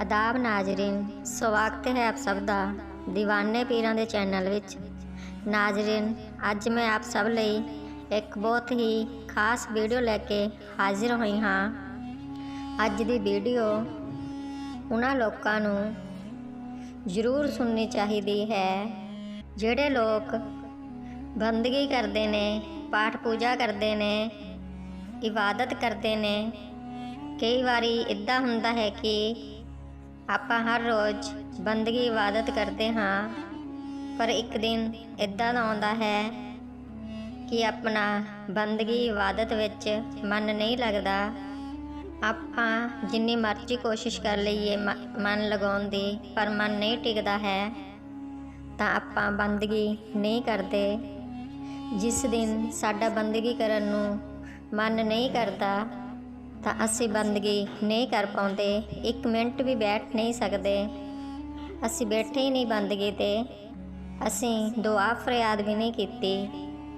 ਆਦਾਬ ਨਾਜ਼ਰੀਨ, ਸਵਾਗਤ ਹੈ ਆਪ ਸਭ ਦਾ دیਵਾਨੇ ਪੀਰਾਂ ਦੇ ਚੈਨਲ ਵਿੱਚ। ਨਾਜ਼ਰੀਨ, ਅੱਜ ਮੈਂ ਆਪ ਸਭ ਲਈ ਇੱਕ ਬਹੁਤ ਹੀ ਖਾਸ ਵੀਡੀਓ ਲੈ ਕੇ ਹਾਜ਼ਰ ਹੋਈ ਹਾਂ। ਅੱਜ ਦੀ ਵੀਡੀਓ ਉਹਨਾਂ ਲੋਕਾਂ ਨੂੰ ਜ਼ਰੂਰ ਸੁਣਨੀ ਚਾਹੀਦੀ ਹੈ, ਜਿਹੜੇ ਲੋਕ ਬੰਦਗੀ ਕਰਦੇ ਨੇ, ਪਾਠ ਪੂਜਾ ਕਰਦੇ ਨੇ, ਇਬਾਦਤ ਕਰਦੇ ਨੇ। ਕਈ ਵਾਰੀ ਇਦਾਂ ਹੁੰਦਾ ਹੈ ਕਿ ਆਪਾਂ ਹਰ ਰੋਜ਼ ਬੰਦਗੀ ਇਬਾਦਤ ਕਰਦੇ ਹਾਂ, ਪਰ ਇੱਕ ਦਿਨ ਇਦਾਂ ਦਾ ਆਉਂਦਾ ਹੈ ਕਿ ਆਪਣਾ ਬੰਦਗੀ ਇਬਾਦਤ ਵਿੱਚ ਮਨ ਨਹੀਂ ਲੱਗਦਾ। ਆਪਾਂ ਜਿੰਨੀ ਮਰਜ਼ੀ ਕੋਸ਼ਿਸ਼ ਕਰ ਲਈਏ ਮ- ਮਨ ਲਗਾਉਣ ਦੀ, ਪਰ ਮਨ ਨਹੀਂ ਟਿਕਦਾ ਹੈ, ਤਾਂ ਆਪਾਂ ਬੰਦਗੀ ਨਹੀਂ ਕਰਦੇ। ਜਿਸ ਦਿਨ ਸਾਡਾ ਬੰਦਗੀ ਕਰਨ ਨੂੰ ਮਨ ਨਹੀਂ ਕਰਦਾ ਤਾਂ ਅਸੀਂ ਬੰਦਗੀ ਨਹੀਂ ਕਰ ਪਾਉਂਦੇ, ਇੱਕ ਮਿੰਟ ਵੀ ਬੈਠ ਨਹੀਂ ਸਕਦੇ। ਅਸੀਂ ਬੈਠੇ ਹੀ ਨਹੀਂ ਬੰਦਗੀ ਤੇ। ਅਸੀਂ ਦੁਆ ਫਰਿਆਦ ਵੀ ਨਹੀਂ ਕੀਤੀ।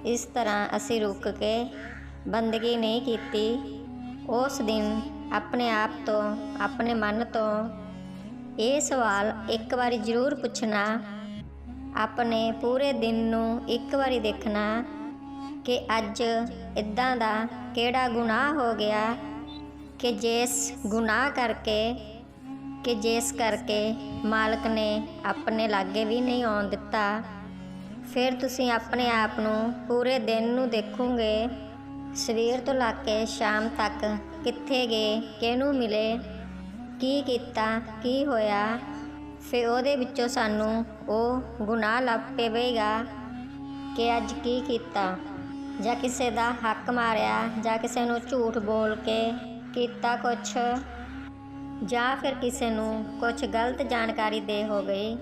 ਇਸ ਤਰ੍ਹਾਂ ਅਸੀਂ ਰੁਕ ਕੇ ਬੰਦਗੀ ਨਹੀਂ ਕੀਤੀ। ਉਸ ਦਿਨ ਆਪਣੇ ਆਪ ਤੋਂ, ਆਪਣੇ ਮਨ ਤੋਂ ਇਹ ਸਵਾਲ ਇੱਕ ਵਾਰੀ ਜ਼ਰੂਰ ਪੁੱਛਣਾ, ਆਪਣੇ ਪੂਰੇ ਦਿਨ ਨੂੰ ਇੱਕ ਵਾਰੀ ਦੇਖਣਾ ਕਿ ਅੱਜ ਇਦਾਂ ਦਾ ਕਿਹੜਾ ਗੁਨਾਹ ਹੋ ਗਿਆ ਕਿ ਜਿਸ ਗੁਨਾਹ ਕਰਕੇ, ਕਿ ਜਿਸ ਕਰਕੇ ਮਾਲਕ ਨੇ ਆਪਣੇ ਲਾਗੇ ਵੀ ਨਹੀਂ ਆਉਣ ਦਿੱਤਾ, ਫਿਰ ਤੁਸੀਂ ਆਪਣੇ ਆਪ ਨੂੰ ਪੂਰੇ ਦਿਨ ਨੂੰ ਦੇਖੋਗੇ, ਸਵੇਰ ਤੋਂ ਲਾ ਕੇ ਸ਼ਾਮ ਤੱਕ ਕਿੱਥੇ ਗਏ, ਕਿਹਨੂੰ ਮਿਲੇ, ਕੀ ਕੀਤਾ, ਕੀ ਹੋਇਆ, ਫਿਰ ਉਹਦੇ ਵਿੱਚੋਂ ਸਾਨੂੰ ਉਹ ਗੁਨਾਹ ਲੱਭ ਪਵੇਗਾ ਕਿ ਅੱਜ ਕੀ ਕੀਤਾ, ਜਾਂ ਕਿਸੇ ਦਾ ਹੱਕ ਮਾਰਿਆ, ਜਾਂ ਕਿਸੇ ਨੂੰ ਝੂਠ ਬੋਲ ਕੇ ਕੀਤਾ ਕੁਛ? ਜਾਂ ਫਿਰ ਕਿਸੇ ਨੂੰ ਕੁਝ ਗਲਤ ਜਾਣਕਾਰੀ ਦੇ ਹੋ ਗਈ?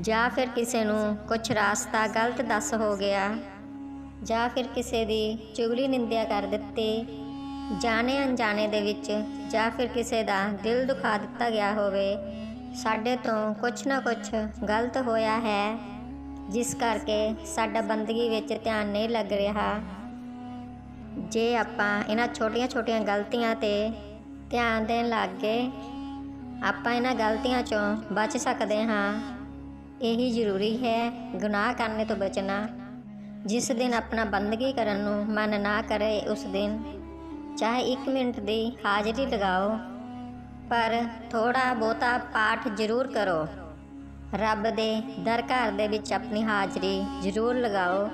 ਜਾਂ ਫਿਰ ਕਿਸੇ ਨੂੰ ਕੁਝ ਰਾਸਤਾ ਗਲਤ ਦੱਸ ਹੋ ਗਿਆ? ਜਾਂ ਫਿਰ ਕਿਸੇ ਦੀ ਚੁਗਲੀ ਨਿੰਦਿਆ ਕਰ ਦਿੱਤੀ? ਜਾਣੇ ਅਣਜਾਣੇ ਦੇ ਵਿੱਚ ਜਾਂ ਫਿਰ ਕਿਸੇ ਦਾ ਦਿਲ ਦੁਖਾ ਦਿੱਤਾ ਗਿਆ ਹੋਵੇ, ਸਾਡੇ ਤੋਂ ਕੁਝ ਨਾ ਕੁਝ ਗਲਤ ਹੋਇਆ ਹੈ, ਜਿਸ ਕਰਕੇ ਸਾਡਾ ਬੰਦਗੀ ਵਿੱਚ ਧਿਆਨ ਨਹੀਂ ਲੱਗ ਰਿਹਾ। ਜੇ ਆਪਾਂ ਇਹਨਾਂ ਛੋਟੀਆਂ-ਛੋਟੀਆਂ ਗਲਤੀਆਂ ਤੇ ਧਿਆਨ ਦੇਣ ਲੱਗ ਗਏ, ਆਪਾਂ ਇਹਨਾਂ ਗਲਤੀਆਂ ਚੋਂ ਬਚ ਸਕਦੇ ਹਾਂ। ਇਹੀ ਜ਼ਰੂਰੀ ਹੈ ਗੁਨਾਹ ਕਰਨੇ ਤੋਂ ਬਚਣਾ। ਜਿਸ ਦਿਨ ਆਪਣਾ ਬੰਦਗੀ ਕਰਨ ਨੂੰ ਮਨ ਨਾ ਕਰੇ, ਉਸ ਦਿਨ ਚਾਹੇ 1 ਮਿੰਟ ਦੀ ਹਾਜ਼ਰੀ ਲਗਾਓ, ਪਰ ਥੋੜਾ ਬਹੁਤਾ ਪਾਠ ਜ਼ਰੂਰ ਕਰੋ। ਰੱਬ ਦੇ ਦਰ ਘਰ ਦੇ ਵਿੱਚ ਆਪਣੀ ਹਾਜ਼ਰੀ ਜ਼ਰੂਰ ਲਗਾਓ।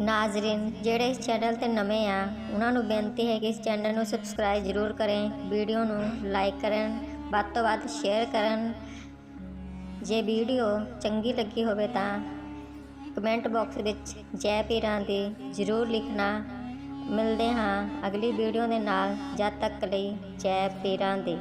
ਨਾਜ਼ਰੀਨ, ਜਿਹੜੇ ਇਸ ਚੈਨਲ ਤੇ ਨਵੇਂ ਆ, ਉਹਨਾਂ ਨੂੰ ਬੇਨਤੀ ਹੈ ਕਿ ਇਸ ਚੈਨਲ ਨੂੰ ਸਬਸਕ੍ਰਾਈਬ ਜ਼ਰੂਰ ਕरें ਵੀਡੀਓ ਨੂੰ ਲਾਈਕ ਕਰਨ, ਵੱਧ ਤੋਂ ਵੱਧ ਸ਼ੇਅਰ ਕਰਨ। ਜੇ ਵੀਡੀਓ ਚੰਗੀ ਲੱਗੀ ਹੋਵੇ ਤਾਂ ਕਮੈਂਟ ਬਾਕਸ ਵਿੱਚ ਜੈ ਪੀਰਾਂ ਦੀ ਜ਼ਰੂਰ ਲਿਖਣਾ। ਮਿਲਦੇ ਹਾਂ ਅਗਲੀ ਵੀਡੀਓ ਦੇ ਨਾਲ, ਜਦ ਤੱਕ ਲਈ ਜੈ ਪੀਰਾਂ ਦੀ।